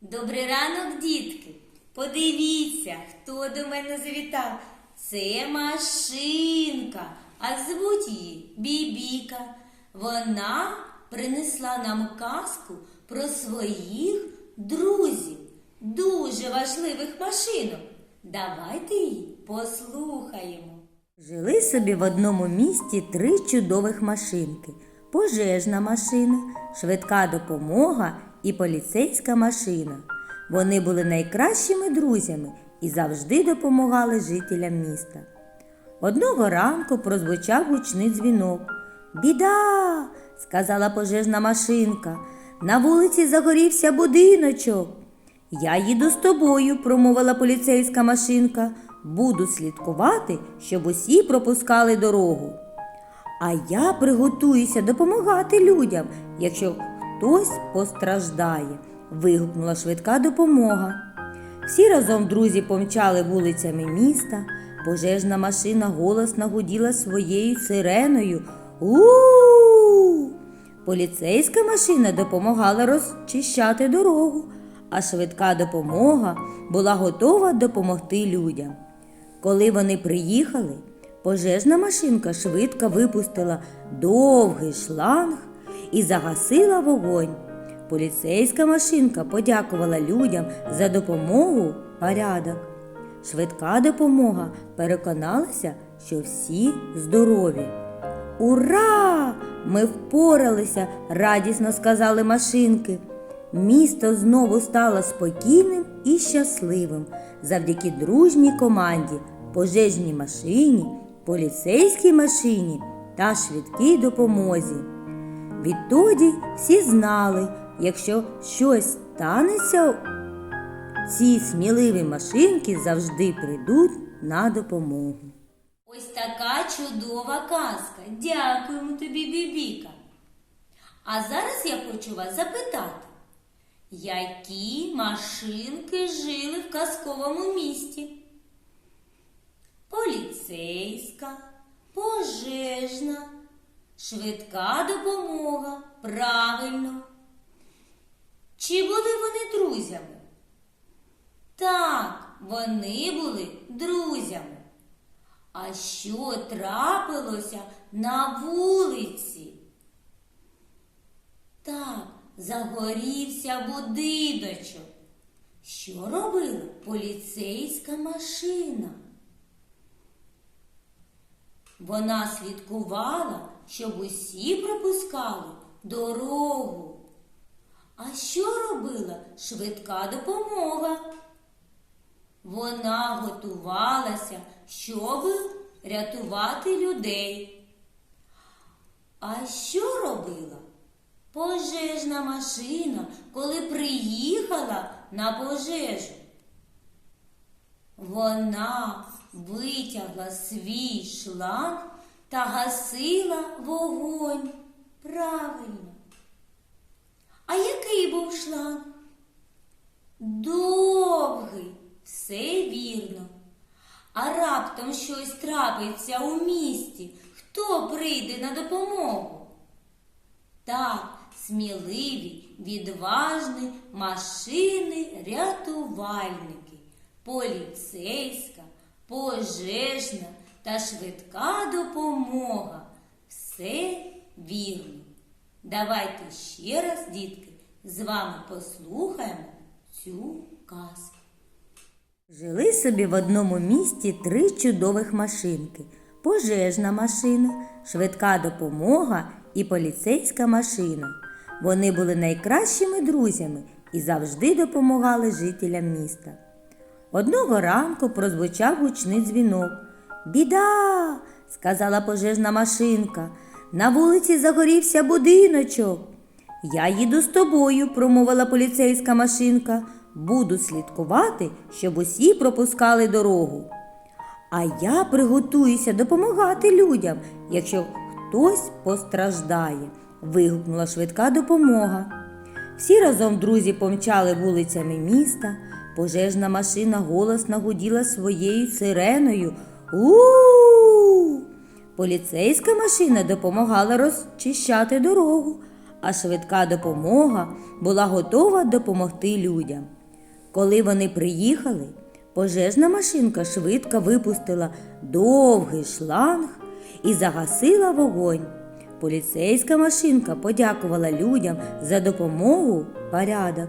Добрий ранок, дітки. Подивіться, хто до мене завітав. Це машинка, а звуть її Бібіка. Вона принесла нам казку про своїх друзів, дуже важливих машинок. Давайте її послухаємо. Жили собі в одному місті три чудових машинки: пожежна машина, швидка допомога і поліцейська машина. Вони були найкращими друзями і завжди допомагали жителям міста. Одного ранку прозвучав гучний дзвінок. Біда, сказала пожежна машинка. На вулиці загорівся будиночок. Я їду з тобою, промовила поліцейська машинка. Буду слідкувати, щоб усі пропускали дорогу. А я приготуюся допомагати людям, якщо хтось постраждає, вигукнула швидка допомога. Всі разом друзі помчали вулицями міста. Пожежна машина голосно гуділа своєю сиреною. У! Поліцейська машина допомагала розчищати дорогу, а швидка допомога була готова допомогти людям. Коли вони приїхали, пожежна машинка швидко випустила довгий шланг і загасила вогонь. Поліцейська машинка подякувала людям за допомогу порядок. Швидка допомога переконалася, що всі здорові. Ура! Ми впоралися, радісно сказали машинки. Місто знову стало спокійним і щасливим завдяки дружній команді, пожежній машині, поліцейській машині та швидкій допомозі. Відтоді всі знали, якщо щось станеться, ці сміливі машинки завжди прийдуть на допомогу. Ось така чудова казка. Дякуємо тобі, Бібіка. А зараз я хочу вас запитати, які машинки жили в казковому місті? Поліцейська, пожежна, швидка допомога. Правильно. Чи були вони друзями? Так, вони були друзями. А що трапилося на вулиці? Так, загорівся будиночок. Що робила поліцейська машина? Вона слідкувала, щоб усі пропускали дорогу. А що робила швидка допомога? Вона готувалася, щоб рятувати людей. А що робила пожежна машина, коли приїхала на пожежу? Вона витягла свій шланг та гасила вогонь. Правильно. А який був шланг? Довгий, все вірно. А раптом щось трапиться у місті. Хто прийде на допомогу? Так, сміливі, відважні машини, рятувальники, поліцейська, пожежна та швидка допомога. Все вірно. Давайте ще раз, дітки, з вами послухаємо цю казку. Жили собі в одному місті три чудових машинки: пожежна машина, швидка допомога і поліцейська машина. Вони були найкращими друзями і завжди допомагали жителям міста. Одного ранку прозвучав гучний дзвінок. Біда, сказала пожежна машинка. На вулиці загорівся будиночок. Я їду з тобою, промовила поліцейська машинка. Буду слідкувати, щоб усі пропускали дорогу. А я приготуюся допомагати людям, якщо хтось постраждає, вигукнула швидка допомога. Всі разом друзі помчали вулицями міста. Пожежна машина голосно гуділа своєю сиреною. У! Поліцейська машина допомагала розчищати дорогу, а швидка допомога була готова допомогти людям. Коли вони приїхали, пожежна машинка швидко випустила довгий шланг і загасила вогонь. Поліцейська машинка подякувала людям за допомогу порядок.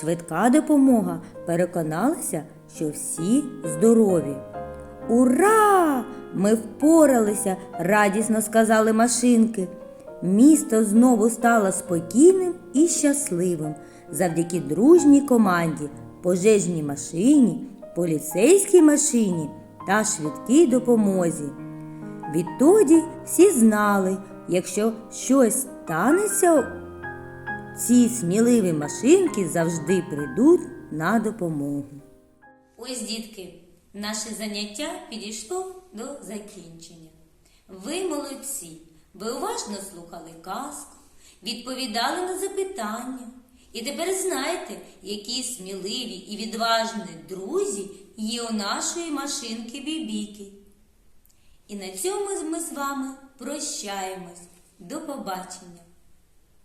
Швидка допомога переконалася, що всі здорові. Ура! Ми впоралися, радісно сказали машинки. Місто знову стало спокійним і щасливим завдяки дружній команді, пожежній машині, поліцейській машині та швидкій допомозі. Відтоді всі знали, якщо щось станеться, ці сміливі машинки завжди прийдуть на допомогу. Ось, дітки, наше заняття підійшло до закінчення. Ви молодці, ви уважно слухали казку, відповідали на запитання. І тепер знаєте, які сміливі і відважні друзі є у нашої машинки Бібіки. І на цьому ми з вами прощаємось. До побачення!